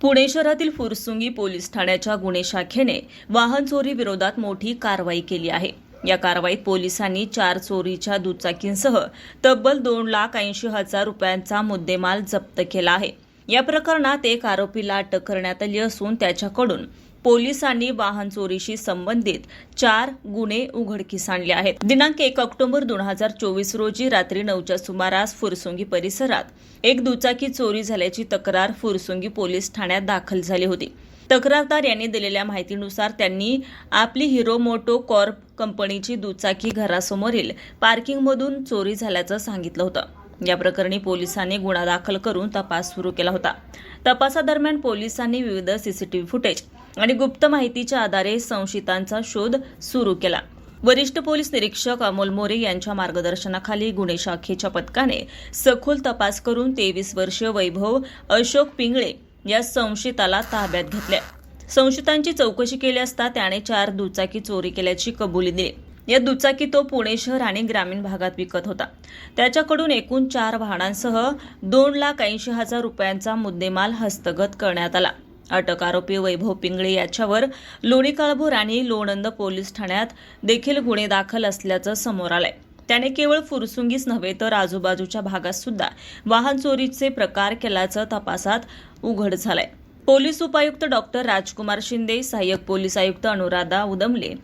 पुणे शहरातील फुरसुंगी पोलीस ठाण्याच्या गुन्हे शाखेने वाहन चोरी विरोधात मोठी कारवाई केली आहे. या कारवाईत पोलिसांनी चार चोरीच्या दुचाकींसह तब्बल दोन लाख ऐंशी हजार रुपयांचा मुद्देमाल जप्त केला आहे. या प्रकरणात एक आरोपीला अटक करण्यात आली असून त्याच्याकडून पोलिसांनी वाहन चोरीशी संबंधित चार गुन्हे उघडकीस आणले आहेत. दिनांक एक ऑक्टोबर दोन हजार चोवीस रोजी रात्री नऊच्या सुमारास फुरसुंगी परिसरात एक दुचाकी चोरी झाल्याची तक्रार फुरसुंगी पोलीस ठाण्यात दाखल झाली होती. तक्रारदार यांनी दिलेल्या माहितीनुसार त्यांनी आपली हिरो मोटो कॉर्प कंपनीची दुचाकी घरासमोरील पार्किंगमधून चोरी झाल्याचं सांगितलं होतं. या प्रकरणी पोलिसांनी गुन्हा दाखल करून तपास सुरू केला होता. तपासादरम्यान पोलिसांनी विविध सीसीटीव्ही फुटेज आणि गुप्त माहितीच्या आधारे संशयितांचा शोध सुरू केला. वरिष्ठ पोलीस निरीक्षक अमोल मोरे यांच्या मार्गदर्शनाखाली गुन्हे शाखेच्या पथकाने सखोल तपास करून तेवीस वर्षीय वैभव अशोक पिंगळे या संशयिताला ताब्यात घेतले. संशयितांची चौकशी केली असता त्याने चार दुचाकी चोरी केल्याची कबुली दिली. या दुचाकी तो पुणे शहर आणि ग्रामीण भागात विकत होता. त्याच्याकडून एकूण चार वाहनांसह दोन लाख ऐंशी हजार रुपयांचा मुद्देमाल हस्तगत करण्यात आला. अटक आरोपी वैभव पिंगळे याच्यावर लोणी काळभोर आणि लोणंद पोलीस ठाण्यात देखील गुन्हे दाखल असल्याचं समोर आलंय. त्याने केवळ फुरसुंगीच नव्हे तर आजूबाजूच्या भागात सुद्धा वाहन चोरीचे प्रकार केल्याचं तपासात उघड झालंय. पोलीस उपायुक्त डॉक्टर राजकुमार शिंदे सहाय्यक पोलीस आयुक्त अनुराधा उदमले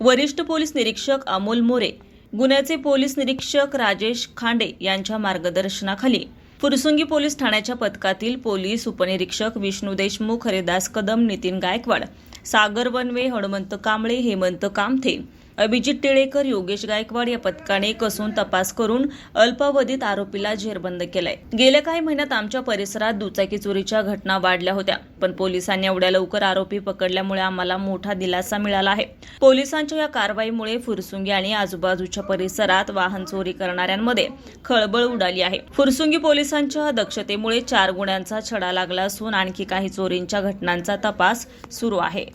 वरिष्ठ पोलीस निरीक्षक अमोल मोरे गुन्ह्याचे पोलीस निरीक्षक राजेश खांडे यांच्या मार्गदर्शनाखाली फुरसुंगी पोलीस ठाण्याच्या पथकातील पोलीस उपनिरीक्षक विष्णू देशमुख हरिदास कदम नितीन गायकवाड सागर बनवे हनुमंत कांबळे हेमंत कामथे. अभिजित टिळेकर योगेश गायकवाड या पथकाने कसून तपास करून अल्पावधीत आरोपीला जेरबंद केलाय. गेल्या काही महिन्यात आमच्या परिसरात दुचाकी चोरीच्या घटना वाढल्या होत्या पण पोलिसांनी एवढ्या लवकर आरोपी पकडल्यामुळे आम्हाला मोठा दिलासा मिळाला आहे. पोलिसांच्या या कारवाईमुळे फुरसुंगी आणि आजूबाजूच्या परिसरात वाहन चोरी करणाऱ्यांमध्ये खळबळ उडाली आहे. फुरसुंगी पोलिसांच्या दक्षतेमुळे चार गुन्ह्यांचा छडा लागला असून आणखी काही चोरींच्या घटनांचा तपास सुरू आहे.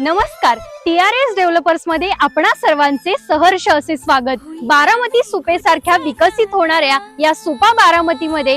नमस्कार. टी आर एस डेव्हलपर्समध्ये आपणा सर्वांचे सहर्ष असे स्वागत. बारामती सुपे सारख्या विकसित होणाऱ्या या सुपा बारामती मध्ये